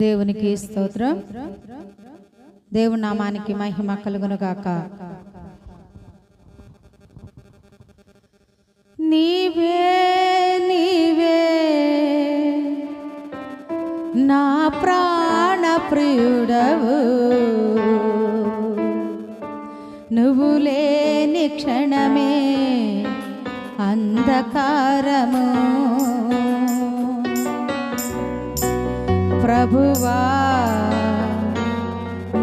దేవునికి స్తోత్రం. దేవుని నామానికి మహిమ కలుగును గాక నీవే నీవే నా ప్రాణ ప్రియుడవు. నువ్వు లేని క్షణమే అంధకారము. ప్రభువా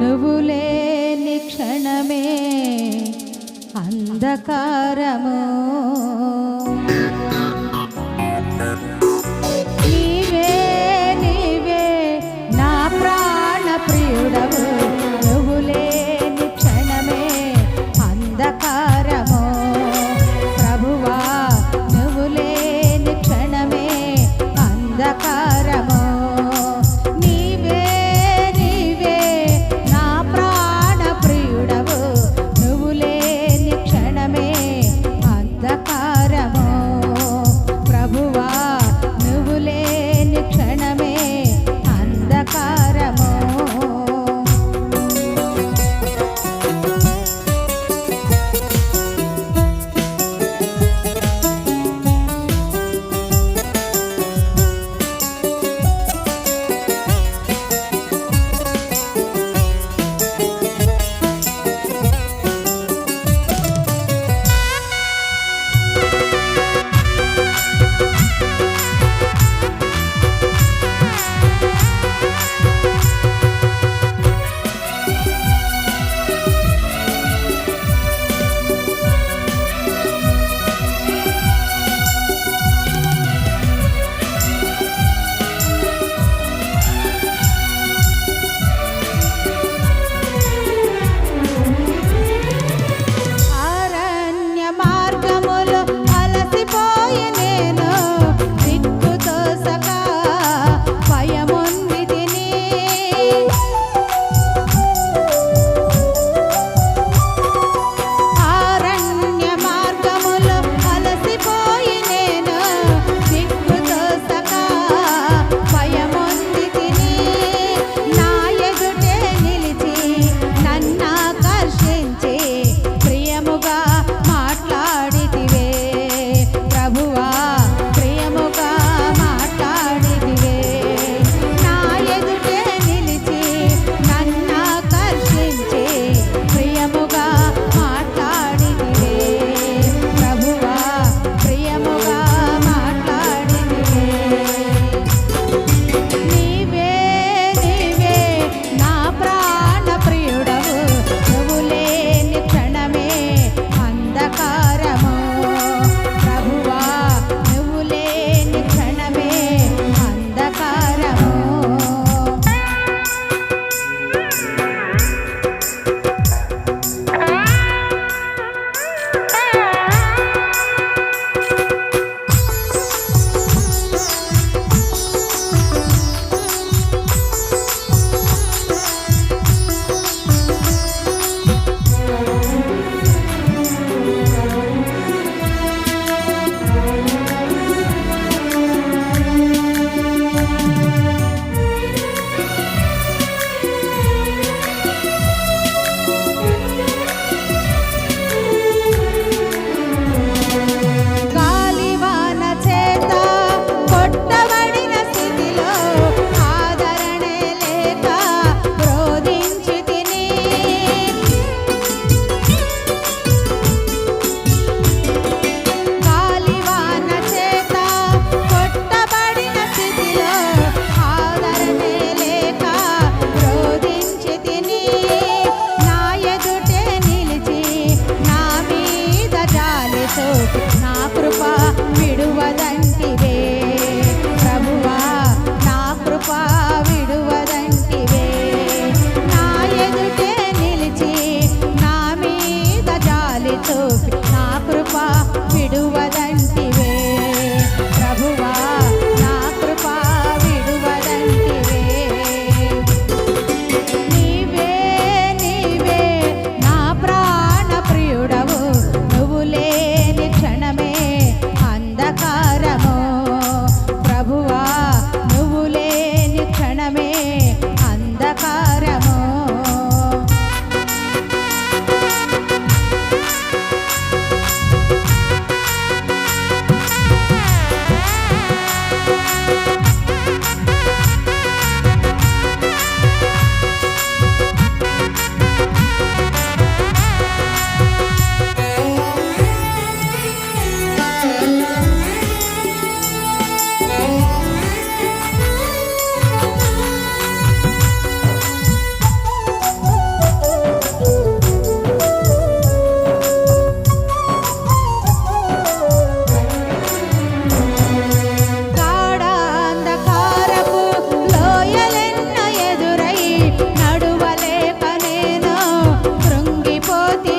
నువ్వు లేని క్షణమే అంధకారము. போதே